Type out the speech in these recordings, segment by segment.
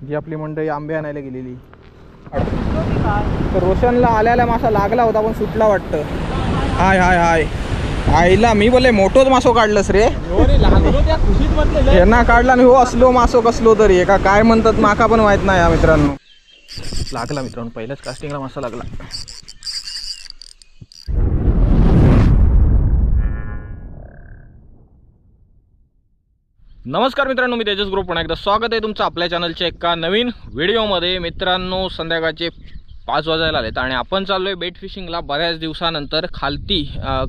जी आपली मंडळी आंबे आणायला गेलेली. तर रोशनला आल्याला मासा लागला होता पण सुटला वाटतं. हाय हाय हाय. आईला मी बोले मोठोच मासो काढलंस रे. यांना काढला मी हो असलो मासो कसलो तरी. एका काय म्हणतात माका पण माहीत नाही या मित्रांनो. लागला मित्रांनो पहिल्याच कास्टिंगला मासा लागला. नमस्कार मित्रांनो मी तेजस ग्रुप. पुन्हा एकदा स्वागत आहे तुमचं आपल्या चॅनलच्या एका नवीन व्हिडिओमध्ये. मित्रांनो संध्याकाळचे पाच वाजायला आलेत आणि आपण चाललो आहे बेट फिशिंगला बऱ्याच दिवसानंतर. खालती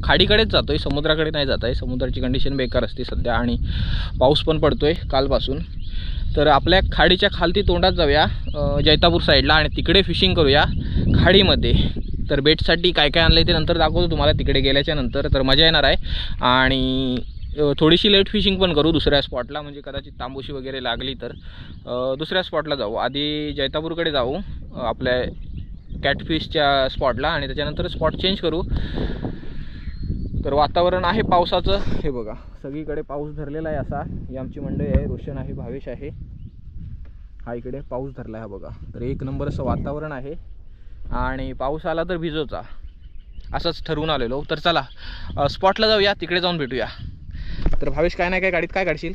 खाडीकडेच जातो आहे समुद्राकडे नाही जात आहे. समुद्राची कंडिशन बेकार असते सध्या आणि पाऊस पण पडतो आहे कालपासून. तर आपल्या खाडीच्या खालती तोंडात जाऊया जैतापूर साईडला आणि तिकडे फिशिंग करूया खाडीमध्ये. तर बेटसाठी काय काय आणलं ते नंतर दाखवतो तुम्हाला. तिकडे गेल्याच्यानंतर तर मजा येणार आहे. आणि थोडीशी लाइट फिशिंग पण करू दुसऱ्या स्पॉटला म्हणजे कदाचित तांबूशी वगैरे लागली तर. दुसऱ्या स्पॉटला जाऊ. आधी जैतापूरकडे जाऊ आपल्या कॅटफिशच्या स्पॉटला आणि त्याच्यानंतर स्पॉट चेंज करू. तर वातावरण आहे पावसाचं. हे बघा सगळीकडे पाऊस धरलेला आहे असा. ही आमची मंडळी आहे रोशन आहे भावेश आहे. हा इकडे पाऊस धरला आहे बघा. तर एक नंबर असं वातावरण आहे. आणि पाऊस आला तर भिजोचा असंच ठरवून आलेलो. तर चला स्पॉटला जाऊया तिकडे जाऊन भेटूया. तर भावेश काय नाही काय गाडीत काय काढशील?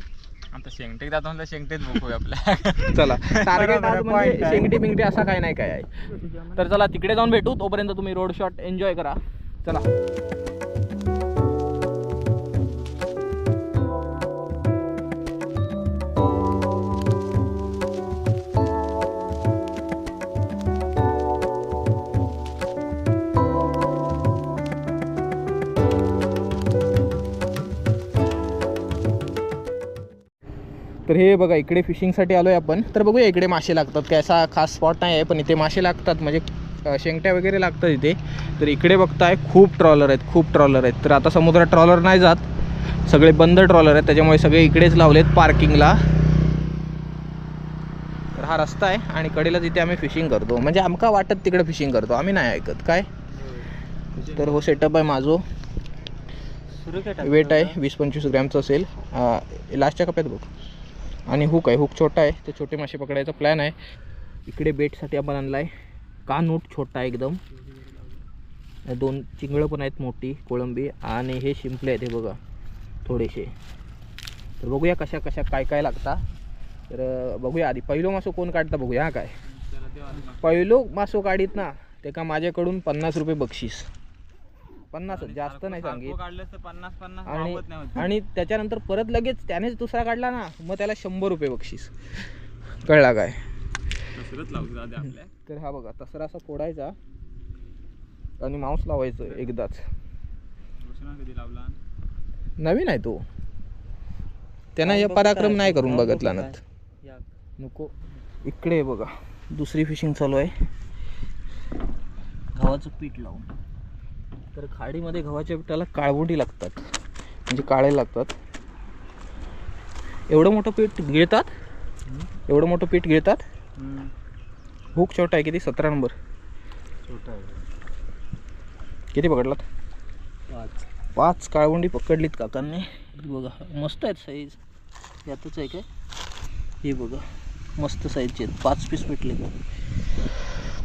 आता शेंगटेक जातो म्हणलं शेंगटेच बघूया आपल्या. चला. टार्गेट आहे, म्हणजे. शेंगटी बिंगटी असा काय नाही काय आहे. तर चला तिकडे जाऊन भेटू. तोपर्यंत तुम्ही रोड शॉट एन्जॉय करा. चला. तर हे बघा इकडे फिशिंगसाठी आलो आहे आपण. तर बघूया इकडे मासे लागतात काय असा खास स्पॉट नाही आहे पण इथे मासे लागतात म्हणजे शेंगट्या वगैरे लागतात इथे. तर इकडे बघताय खूप ट्रॉलर आहेत खूप ट्रॉलर आहेत. तर आता समुद्रात ट्रॉलर नाही जात. सगळे बंद ट्रॉलर आहेत त्याच्यामुळे सगळे इकडेच लावलेत पार्किंगला तर हा रस्ता आहे आणि कडेला तिथे आम्ही फिशिंग करतो. म्हणजे आमका वाटत तिकडे फिशिंग करतो आम्ही नाही ऐकत. काय? तर हो सेटअप आहे माझो. वेट आहे वीस पंचवीस ग्रॅमचं असेल. लास्टच्या कप्यात बघ. आणि हुक आहे. हुक छोटा आहे. ते छोटे मासे पकडायचा प्लॅन आहे. इकडे बेटसाठी आपण आणला आहे कानूट छोटा आहे एकदम. दोन चिंगळं पण आहेत मोठी कोळंबी आणि हे शिंपले आहेत हे बघा. थोडेसे. तर बघूया कशा कशा काय काय लागता. तर बघूया आधी. पहिलो मासो कोण काढता बघूया हा काय. पहिलो मासो काढीत ना. ते का माझ्याकडून पन्नास रुपये बक्षीस. पन्नास जास्त नाही सांगित. काढलं तर पन्नास पन्नास आणि वावत नाही होत. आणि त्याच्यानंतर परत लगेच त्यानेच दुसरा काढला ना मग त्याला शंभर रुपये बक्षीस. कळला काय? दुसरंच लावू दादा आपल्या. तर हा बघा तसरा असा फोडायचा आणि मांस लावायचं एकदाच. रोशना कधी लावला? नवीन आहे तो. त्यांना हे पराक्रम नाही करून बघतला ना नको. इकडे आहे बघा दुसरी फिशिंग चालू आहे. गव्हाचं पीठ लावून. तर खाडीमध्ये गव्हाच्या पिठाला काळवंडी लागतात. म्हणजे काळे लागतात. एवढं मोठं पीठ गिळतात? एवढं मोठं पीठ गिळतात? हुक छोटा आहे किती? सतरा नंबर. छोटा आहे. किती पकडलात? पाच. पाच काळवंडी पकडलीत काकांनी. बघा मस्त आहेत साईज यातच आहे काय? हे बघा मस्त साईजचे आहेत. पाच पीस भेटले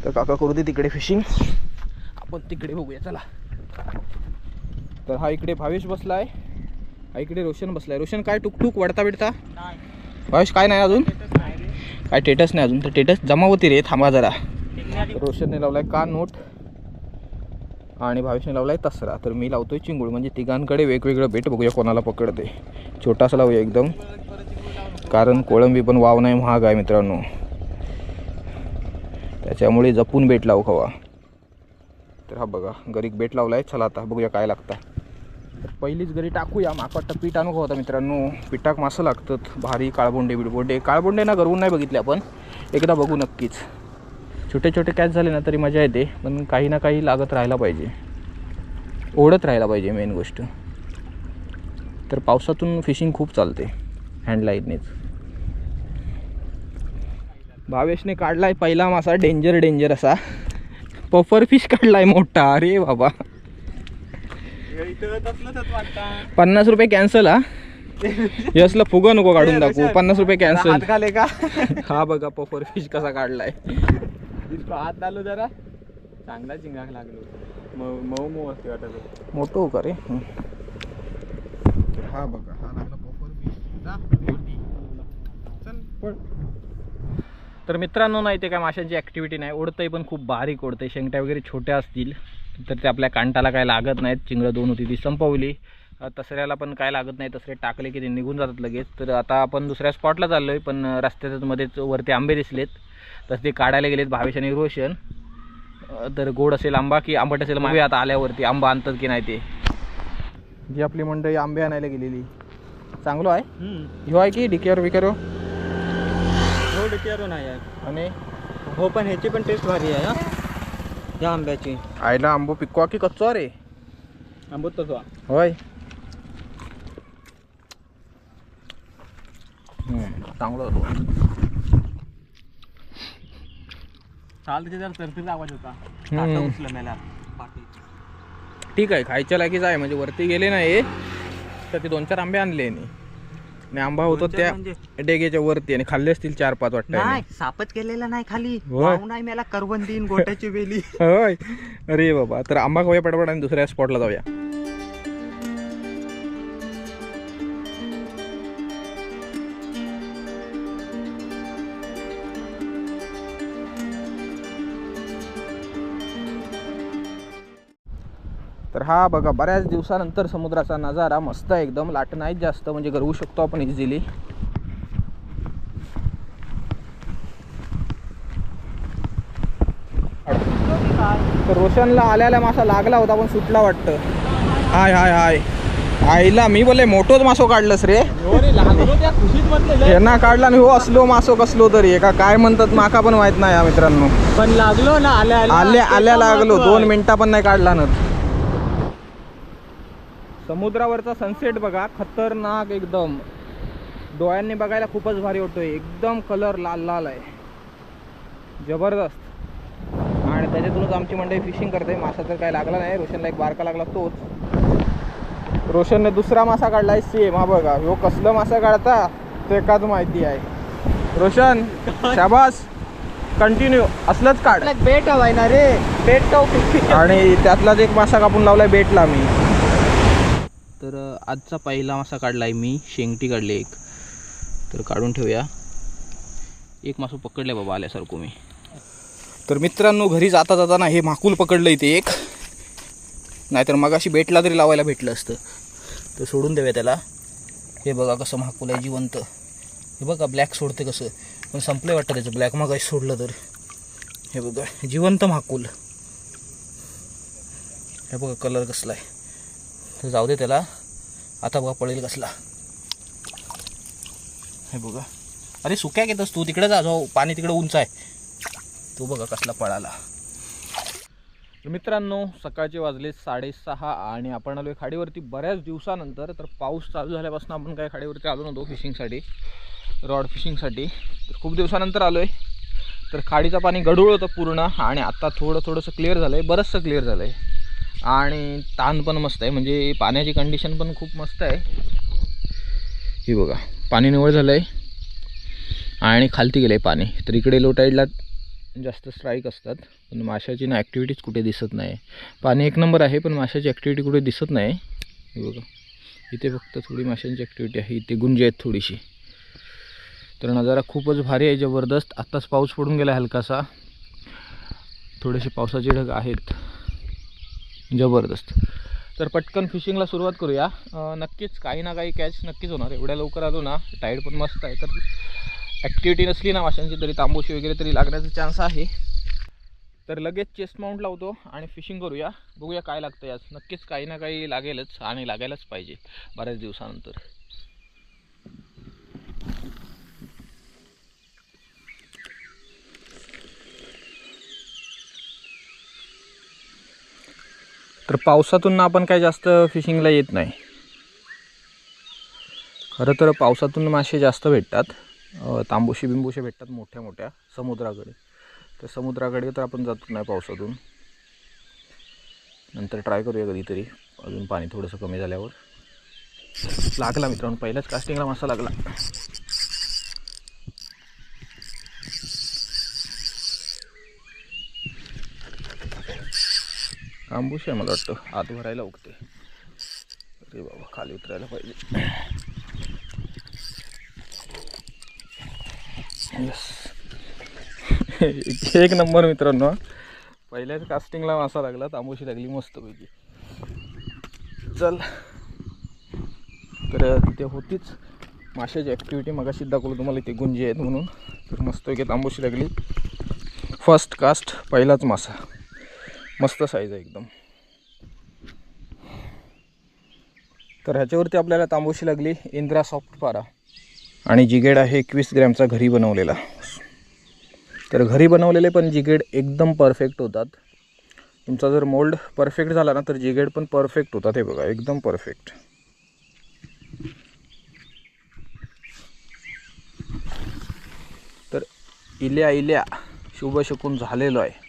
तर काका करू दे तिकडे फिशिंग आपण तिकडे बघूया चला. तर हा इकडे भावेश बसला आहे हा इकडे रोशन बसला आहे रोशन काय टुकटुक वडता बिडता? भावेश काय नाही अजून. काय टेटस नाही अजून? तर टेटस जमा होती रे थांबा जरा. रोशनने लावलाय का नोट आणि भावेशने लावलाय तसरा. तर मी लावतोय चिंगूळ. म्हणजे तिघांकडे वेगवेगळं बेट बघूया कोणाला पकडते. छोटासा लावूया एकदम. कारण कोळंबी पण वाव नाही महाग आहे मित्रांनो. त्याच्यामुळे जपून बेट लावू हवा तर हा बघा गरीक बेट लावलाय. चला आता बघूया काय लागतं तर पहिलीच घरी टाकूया. माका वाटतं पीठ अनुभव होता मित्रांनो? पिठाक मासं लागतात. भारी काळबोंडे बिडबोंडे काळबोंडे ना गरवून नाही बघितले आपण. एकदा बघू नक्कीच. छोटे छोटे कॅच झाले ना तरी मजा येते पण काही ना काही लागत राहायला पाहिजे. ओढत राहायला पाहिजे मेन गोष्ट. तर पावसातून फिशिंग खूप चालते हँडलाईटनेच भावेशने काढलाय पहिला मासा डेंजर डेंजर असा. पफर फिश काढलाय मोठा. अरे बाबा. पन्नास रुपये कॅन्सल हा. असलं फुगं नको काढून दाखवू. पन्नास रुपये कॅन्सल का? हा बघा पफर फिश कसा काढलाय. हात घालू जरा. चांगला चिंगाक लागलो. मऊ मऊ असते वाटत. मोठं हो का रे? हं. बघा हा लागला पफर फिश. चल पळ. तर मित्रांनो नाही ते काय माशांची ॲक्टिव्हिटी नाही. ओढतंय पण खूप बारीक ओढतंय. शेंगट्या वगैरे छोट्या असतील तर ते आपल्या कांटाला काय लागत नाहीत. चिंगळं दोन होती ती संपवली. तसऱ्याला पण काय लागत नाही तसरे टाकले की ते निघून जातात लगेच. तर आता आपण दुसऱ्या स्पॉटला चाललो आहे पण रस्त्याच्याच मध्येच वरती आंबे दिसलेत. तर ते काढायला गेलेत भावेश आणि रोशन. तर गोड असेल आंबा की आंबट असेल मग आता आल्यावरती आंबा आणतात की नाही ते. जी आपली मंडळी आंबे आणायला गेलेली. चांगलं आहे. ह्यो आहे की डिकेअर विकेअर नाही आहे. आणि? हो पण ह्याची पण टेस्ट भारी आहे हा. या आंब्याची. आईला आंबो पिकवा की कच्चो रे? आंबोत तसं होय. चांगलं होतं. चाल त्याच्या जरा आवाज होता. उचलं मेला. ठीक आहे खायच्या लायकीच आहे म्हणजे वरती गेले नाही. तर ते दोन चार आंबे आणले यांनी. आणि आंबा होतो त्या म्हणजे? डेगेच्या वरती आणि खाल्ले असतील चार पाच वाटतं नाही. सापच केलेला नाही खाली. नाही मेला करवंदीन गोट्याची वेली. होय. अरे बाबा तर आंबा खाऊया पटपट आणि दुसऱ्या स्पॉटला जाऊया. तर हा बघा बऱ्याच दिवसानंतर समुद्राचा नजारा मस्त आहे एकदम. लाट नाहीच जास्त म्हणजे गरवू शकतो आपण इझिली तर रोशनला आल्याला मासा लागला होता पण सुटला वाटतं. हाय हाय हाय. आईला मी बोले मोठोच मासो काढलंस रे. यांना काढला आणि हो असलो मासो कसलो तरी. एका काय म्हणतात माका पण माहीत नाही या मित्रांनो. पण लागलो ना आल्या आल्या. आल्या लागलो. दोन मिनिटा पण नाही काढला ना. समुद्रावरचा सनसेट बघा खतरनाक एकदम. डोळ्यांनी बघायला खूपच भारी वाटतोय. एकदम कलर लाल लाल आहे. जबरदस्त. आणि त्याच्यातूनच आमची मंडळी फिशिंग करते. मासा तर काय लागला नाही. रोशनला एक बारका लागला तोच. रोशनने दुसरा मासा काढलाय सेम हा बघा. ह्यो कसलं मासा काढता ते एकाच माहिती आहे. रोशन शाबास. कंटिन्यू असलंच काढ. बेट हवाय ना रे. बेट आणि त्यातलाच एक मासा कापून लावलाय बेटला मी तर आजचा पहिला मासा काढला आहे मी शेंगटी काढली एक. तर काढून ठेवूया. एक मासू पकडले बाबा आल्यासारखं मी. तर मित्रांनो घरी जाता जाताना हे माकूल पकडलं इथे एक. नाहीतर मगाशी बेटला तरी लावायला भेटलं असतं. तर सोडून देऊया त्याला. हे बघा कसं माकुल आहे जिवंत. हे बघा ब्लॅक सोडते कसं. पण संपलं वाटतं त्याचं ब्लॅक. मगाशी सोडलं तर. हे बघा जिवंत माकुल. हे बघा कलर कसला आहे तर जाऊ दे त्याला. आता बघा पळेल कसला. हे बघा. अरे सुक्या घेतस तू तिकडे जा. जाऊ पाणी तिकडे उंच आहे. तू बघा कसला पळाला. मित्रांनो सकाळचे वाजले साडेसहा आणि आपण आलो खाडीवरती. बऱ्याच दिवसानंतर तर पाऊस चालू झाल्यापासून आपण काय खाडीवरती आलो नव्हतो फिशिंगसाठी रॉड फिशिंगसाठी तर खूप दिवसानंतर आलो आहे तर खाडीचं पाणी गढूळ होतं पूर्ण आणि आत्ता थोडं थोडंसं क्लिअर झालं आहे बरंचसं क्लिअर झालं आहे आणि ताण पण मस्त आहे. म्हणजे पाण्याची कंडिशन पण खूप मस्त आहे. ही बघा पाणी निवळ झालं आहे आणि खालती गेलं आहे पाणी. तर इकडे लो टाईडला जास्त स्ट्राईक असतात. पण माशाची ना ॲक्टिव्हिटीज कुठे दिसत नाही. पाणी एक नंबर आहे पण माशाची ॲक्टिव्हिटी कुठे दिसत नाही. हे बघा. इथे फक्त थोडी माशांची ॲक्टिव्हिटी आहे. इथे गुंजी आहेत थोडीशी. तर नजारा खूपच भारी आहे जबरदस्त. आत्ताच पाऊस पडून गेला हलकासा. थोडेसे पावसाचे ढग आहेत. जबरदस्त. तर पटकन फिशिंगला सुरुवात करूया. नक्कीच काही ना काही कॅच नक्कीच होणार. एवढ्या लवकर आलो ना टाईड पण मस्त आहे. तर ॲक्टिव्हिटी नसली ना माशांची तरी तांबोशी वगैरे तरी लागण्याचा चान्स आहे. तर लगेच चेस्ट माउंट लावतो आणि फिशिंग करूया. बघूया काय लागतं याच नक्कीच काही ना काही लागेलच आणि लागायलाच पाहिजे बऱ्याच दिवसानंतर. तर पावसातून ना आपण काय जास्त फिशिंगला येत नाही. खरं तर पावसातून मासे जास्त भेटतात. तांबुशी तांबोशी भेटतात मोठ्या मोठ्या समुद्राकडे. तर समुद्राकडे तर आपण जातो नाही पावसातून. नंतर ट्राय करूया कधीतरी. अजून पाणी थोडंसं कमी झाल्यावर. लागला मित्रांनो पहिल्याच कास्टिंगला मासा लागला. आंबूश आहे मला वाटतं. आत भरायला उगते. अरे बाबा खाली उतरायला पाहिजे. एक नंबर मित्रांनो पहिल्याच कास्टिंगला मासा लागला तांबूशी लागली मस्तपैकी. चल. तर तिथे होतीच माशाची ॲक्टिव्हिटी मगाशी दाखवलं तुम्हाला इथे गुंजी आहेत म्हणून. तर मस्तपैकी तांबूशी लागली. फर्स्ट कास्ट पहिलाच मासा. मस्त साईज आहे एकदम. तर ह्याच्यावरती आपल्याला तांबूशी लागली इंद्रा सॉफ्ट पारा. आणि जिगेड आहे एकवीस ग्रॅमचा घरी बनवलेला. तर घरी बनवलेले पण जिगेड एकदम परफेक्ट होतात. तुमचा जर मोल्ड परफेक्ट झाला ना तर जिगेड पण परफेक्ट होतात हे बघा एकदम परफेक्ट तर इल्या इल्या शुभ शकून झालेलो आहे.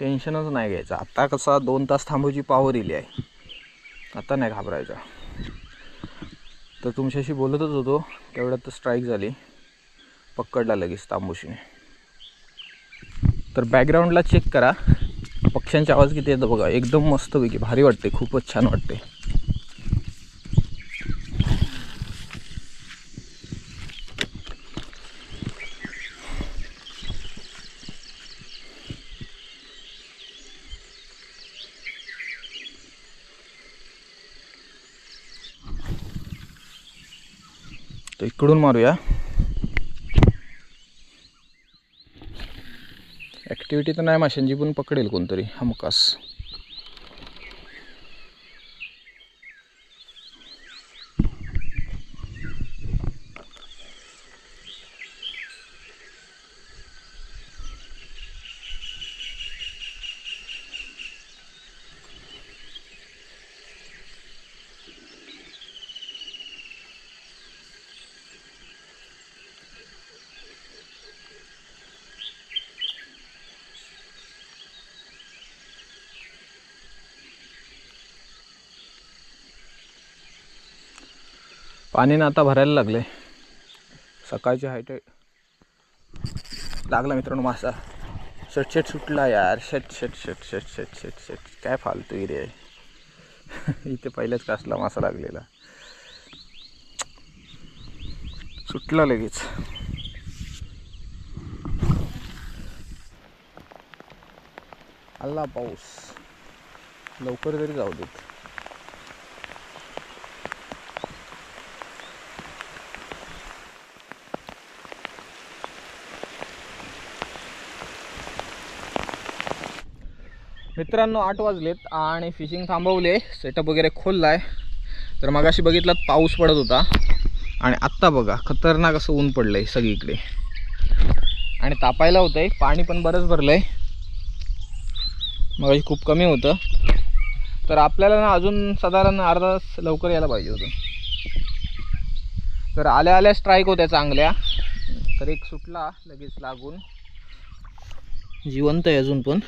टेन्शनच नाही घ्यायचं. आता कसा दोन तास थांबूची पावर इली आहे. आता नाही घाबरायचा. तर तुमच्याशी बोलतच होतो. तेवढ्यात तर स्ट्राईक झाली. पकडला लगेच तांबूशीने. तर बॅकग्राऊंडला चेक करा. पक्ष्यांचे आवाज किती येतं बघा. एकदम मस्तपैकी भारी वाटते खूपच छान वाटते इकडून मारूया. ॲक्टिव्हिटी तर नाही माशांची पण पकडेल कोणतरी हमखास. पाणी ना आता भरायला लागले. सकाळची हायट लागला मित्रांनो मासा. शट शट सुटला यार. शट शट शट शट शट शट शट. काय फालतू रे आहे इथे पहिल्याच कासला मासा लागलेला. सुटला लगेच. आला पाऊस. लवकर तरी जाऊ देत. मित्रांनो आठ वाजलेत आणि फिशिंग थांबवले. सेटअप वगैरे खोलला आहे तर मगाशी बघितलात पाऊस पडत होता. आणि आत्ता बघा खतरनाक असं ऊन पडलं आहे सगळीकडे. आणि तापायला होतं आहे पाणी पण बरंच भरलं आहे मगाशी खूप कमी होतं. तर आपल्याला ना अजून साधारण अर्धा लवकर यायला पाहिजे होतं. तर आल्या आल्या स्ट्राईक होत्या चांगल्या. तर एक सुटला लगेच लागून. जिवंत आहे अजून पण.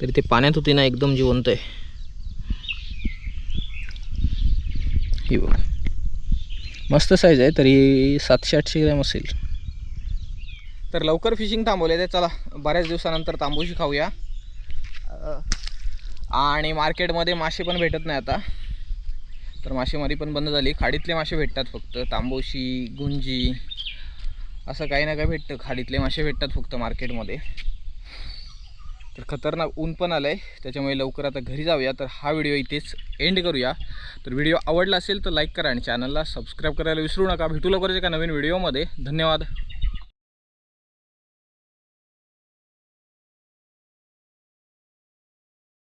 तरी ते पाण्यात होती ना एकदम जिवंत आहे. ही बघ. मस्त साईज आहे तरी सातशे आठशे ग्रॅम असेल. तर लवकर फिशिंग थांबवले ते चला बऱ्याच दिवसानंतर तांबूशी खाऊया. आणि मार्केटमध्ये मासे पण भेटत नाही आता. तर मासेमारी पण बंद झाली. खाडीतले मासे भेटतात फक्त. तांबोशी गुंजी असं काही ना काही भेटतं. खाडीतले मासे भेटतात फक्त मार्केटमध्ये तर खतरनाक ऊन पण आलं आहे त्याच्यामुळे लवकर आता घरी जाऊया. तर हा व्हिडिओ इथेच एंड करूया. तर व्हिडिओ आवडला असेल तर लाईक करा आणि चॅनलला सबस्क्राईब करायला विसरू नका. भेटू लवकरच एका नवीन व्हिडिओमध्ये धन्यवाद.